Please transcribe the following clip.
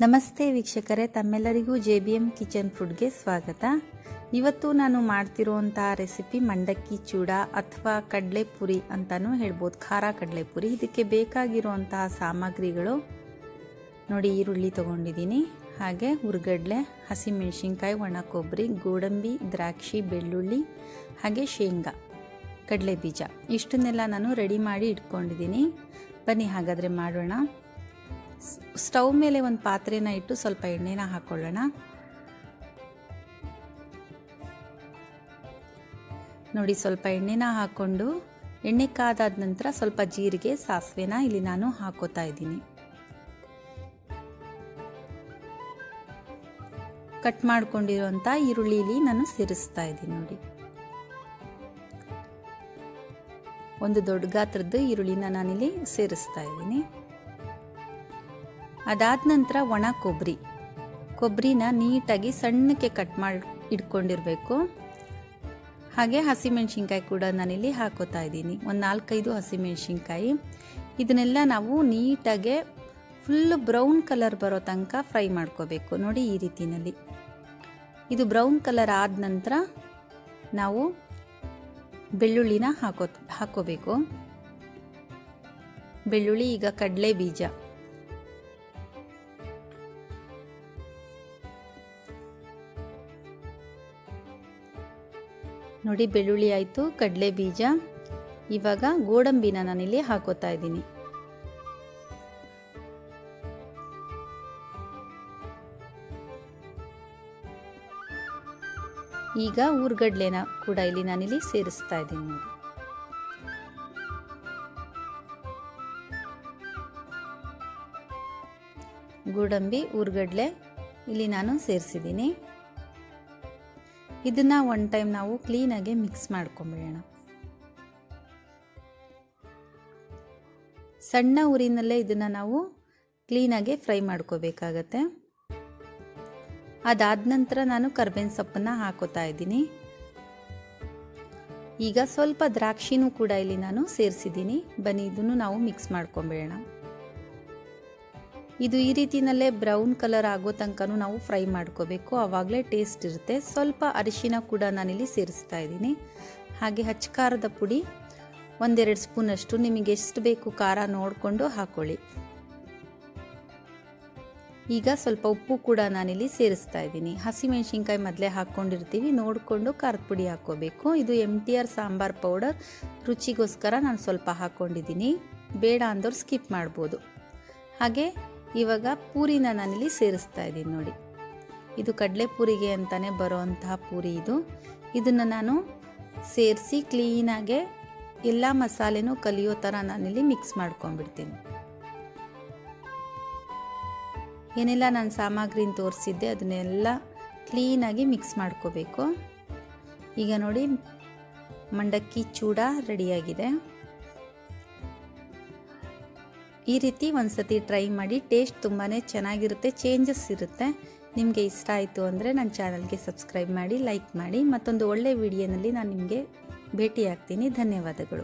ನಮಸ್ತೆ ವೀಕ್ಷಕರೇ, ತಮ್ಮೆಲ್ಲರಿಗೂ ಜೆ ಬಿ ಎಂ ಕಿಚನ್ ಫುಡ್ಗೆ ಸ್ವಾಗತ. ಇವತ್ತು ನಾನು ಮಾಡ್ತಿರುವಂತಹ ರೆಸಿಪಿ ಮಂಡಕ್ಕಿ ಚೂಡ ಅಥವಾ ಕಡಲೆಪುರಿ ಅಂತಲೂ ಹೇಳ್ಬೋದು. ಖಾರ ಕಡಲೆಪುರಿ. ಇದಕ್ಕೆ ಬೇಕಾಗಿರುವಂತಹ ಸಾಮಗ್ರಿಗಳು ನೋಡಿ, ಈರುಳ್ಳಿ ತೊಗೊಂಡಿದ್ದೀನಿ. ಹಾಗೆ ಹುರ್ಗಡ್ಲೆ, ಹಸಿಮೆಣಸಿನ್ಕಾಯಿ, ಒಣ ಕೊಬ್ಬರಿ, ಗೋಡಂಬಿ, ದ್ರಾಕ್ಷಿ, ಬೆಳ್ಳುಳ್ಳಿ, ಹಾಗೆ ಶೇಂಗಾ ಕಡಲೆ ಬೀಜ ಇಷ್ಟನ್ನೆಲ್ಲ ನಾನು ರೆಡಿ ಮಾಡಿ ಇಟ್ಕೊಂಡಿದ್ದೀನಿ. ಬನ್ನಿ, ಹಾಗಾದರೆ ಮಾಡೋಣ. ಸ್ಟವ್ ಮೇಲೆ ಒಂದು ಪಾತ್ರೆನ ಇಟ್ಟು ಸ್ವಲ್ಪ ಎಣ್ಣೆನ ಹಾಕೊಳ್ಳೋಣ. ನೋಡಿ, ಸ್ವಲ್ಪ ಎಣ್ಣೆನ ಹಾಕ್ಕೊಂಡು ಎಣ್ಣೆ ಕಾದಾದ ನಂತರ ಸ್ವಲ್ಪ ಜೀರಿಗೆ, ಸಾಸಿವೆನ ಇಲ್ಲಿ ನಾನು ಹಾಕೋತಾ ಇದ್ದೀನಿ. ಕಟ್ ಮಾಡ್ಕೊಂಡಿರುವಂಥ ಈರುಳ್ಳಿಲಿ ನಾನು ಸೇರಿಸ್ತಾ ಇದ್ದೀನಿ ನೋಡಿ. ಒಂದು ದೊಡ್ಡ ಗಾತ್ರದ ಈರುಳ್ಳಿನ ನಾನಿಲ್ಲಿ ಸೇರಿಸ್ತಾ ಇದ್ದೀನಿ. ಅದಾದ ನಂತರ ಒಣ ಕೊಬ್ಬರಿ ಕೊಬ್ಬರಿನ ನೀಟಾಗಿ ಸಣ್ಣಕ್ಕೆ ಕಟ್ ಮಾಡಿ ಇಟ್ಕೊಂಡಿರಬೇಕು. ಹಾಗೆ ಹಸಿಮೆಣ್ಸಿನ್ಕಾಯಿ ಕೂಡ ನಾನಿಲ್ಲಿ ಹಾಕೋತಾ ಇದ್ದೀನಿ. ಒಂದು ನಾಲ್ಕೈದು ಹಸಿಮೆಣ್ಸಿನ್ಕಾಯಿ. ಇದನ್ನೆಲ್ಲ ನಾವು ನೀಟಾಗೆ ಫುಲ್ ಬ್ರೌನ್ ಕಲರ್ ಬರೋ ತನಕ ಫ್ರೈ ಮಾಡ್ಕೋಬೇಕು. ನೋಡಿ ಈ ರೀತಿನಲ್ಲಿ. ಇದು ಬ್ರೌನ್ ಕಲರ್ ಆದ ನಂತರ ನಾವು ಬೆಳ್ಳುಳ್ಳಿನ ಹಾಕೋ ಹಾಕೋಬೇಕು. ಬೆಳ್ಳುಳ್ಳಿ ಈಗ ಕಡಲೆ ಬೀಜ ನೋಡಿ ಬೆಳ್ಳುಳ್ಳಿ ಆಯಿತು, ಕಡಲೆ ಬೀಜ. ಇವಾಗ ಗೋಡಂಬಿನ ನಾನಿಲ್ಲಿ ಹಾಕೋತಾ ಇದ್ದೀನಿ. ಈಗ ಊರ್ಗಡ್ಲೆನ ಕೂಡ ಇಲ್ಲಿ ನಾನಿಲ್ಲಿ ಸೇರಿಸ್ತಾ ಇದ್ದೀನಿ ನೋಡಿ. ಗೋಡಂಬಿ, ಊರ್ಗಡ್ಲೆ ಇಲ್ಲಿ ನಾನು ಸೇರಿಸಿದ್ದೀನಿ. ಇದನ್ನ ಒನ್ ಟೈಮ್ ನಾವು ಕ್ಲೀನಾಗಿ ಮಿಕ್ಸ್ ಮಾಡ್ಕೊಂಬಿಡೋಣ. ಸಣ್ಣ ಉರಿನಲ್ಲೇ ಇದನ್ನು ನಾವು ಕ್ಲೀನಾಗಿ ಫ್ರೈ ಮಾಡ್ಕೋಬೇಕಾಗತ್ತೆ. ಅದಾದ ನಂತರ ನಾನು ಕರ್ಬೇವಿನ ಸೊಪ್ಪನ್ನು ಹಾಕೋತಾ ಇದ್ದೀನಿ. ಈಗ ಸ್ವಲ್ಪ ದ್ರಾಕ್ಷಿನೂ ಕೂಡ ಇಲ್ಲಿ ನಾನು ಸೇರಿಸಿದ್ದೀನಿ. ಬನ್ನಿ, ಇದನ್ನು ನಾವು ಮಿಕ್ಸ್ ಮಾಡ್ಕೊಂಬಿಡೋಣ. ಇದು ಈ ರೀತಿನಲ್ಲೇ ಬ್ರೌನ್ ಕಲರ್ ಆಗೋ ತನಕನೂ ನಾವು ಫ್ರೈ ಮಾಡ್ಕೋಬೇಕು. ಆವಾಗಲೇ ಟೇಸ್ಟ್ ಇರುತ್ತೆ. ಸ್ವಲ್ಪ ಅರಿಶಿನ ಕೂಡ ನಾನಿಲ್ಲಿ ಸೇರಿಸ್ತಾ ಇದ್ದೀನಿ. ಹಾಗೆ ಹಚ್ಚಕಾರದ ಪುಡಿ ಒಂದೆರಡು ಸ್ಪೂನಷ್ಟು ನಿಮಗೆ ಎಷ್ಟು ಬೇಕು ಖಾರ ನೋಡಿಕೊಂಡು ಹಾಕೊಳ್ಳಿ. ಈಗ ಸ್ವಲ್ಪ ಉಪ್ಪು ಕೂಡ ನಾನಿಲ್ಲಿ ಸೇರಿಸ್ತಾ ಇದ್ದೀನಿ. ಹಸಿಮೆಣ್ಸಿನ್ಕಾಯಿ ಮೊದಲೇ ಹಾಕ್ಕೊಂಡಿರ್ತೀವಿ. ನೋಡಿಕೊಂಡು ಖಾರದ ಪುಡಿ ಹಾಕ್ಕೋಬೇಕು. ಇದು M T R sambar powder. ರುಚಿಗೋಸ್ಕರ ನಾನು ಸ್ವಲ್ಪ ಹಾಕ್ಕೊಂಡಿದ್ದೀನಿ. ಬೇಡ ಅಂದವ್ರು ಸ್ಕಿಪ್ ಮಾಡ್ಬೋದು. ಹಾಗೆ ಇವಾಗ ಪೂರಿನ ನಾನಿಲ್ಲಿ ಸೇರಿಸ್ತಾ ಇದ್ದೀನಿ ನೋಡಿ. ಇದು ಕಡಲೆ ಪೂರಿಗೆ ಅಂತಲೇ ಬರೋವಂತಹ ಪೂರಿ ಇದು. ಇದನ್ನು ನಾನು ಸೇರಿಸಿ ಕ್ಲೀನಾಗೆ ಎಲ್ಲ ಮಸಾಲೆನೂ ಕಲಿಯೋ ಥರ ನಾನಿಲ್ಲಿ ಮಿಕ್ಸ್ ಮಾಡ್ಕೊಂಡ್ಬಿಡ್ತೀನಿ. ಏನೆಲ್ಲ ನಾನು ಸಾಮಗ್ರಿನ ತೋರಿಸಿದ್ದೆ ಅದನ್ನೆಲ್ಲ ಕ್ಲೀನಾಗಿ ಮಿಕ್ಸ್ ಮಾಡ್ಕೋಬೇಕು. ಈಗ ನೋಡಿ ಮಂಡಕ್ಕಿ ಚೂಡ ರೆಡಿಯಾಗಿದೆ ಈ ರೀತಿ ಒಂದ್ಸತಿ ಟ್ರೈ ಮಾಡಿ ಟೇಸ್ಟ್ ತುಂಬಾ ಚೆನ್ನಾಗಿರುತ್ತೆ ಚೇಂಜಸ್ ಇರುತ್ತೆ. ನಿಮಗೆ ಇಷ್ಟ ಆಯಿತು ಅಂದರೆ ನನ್ನ ಚಾನಲ್ಗೆ ಸಬ್ಸ್ಕ್ರೈಬ್ ಮಾಡಿ, ಲೈಕ್ ಮಾಡಿ ಮತ್ತೊಂದು ಒಳ್ಳೆ ವಿಡಿಯೋನಲ್ಲಿ ನಾನು ನಿಮಗೆ ಭೇಟಿಯಾಗ್ತೀನಿ. ಧನ್ಯವಾದಗಳು.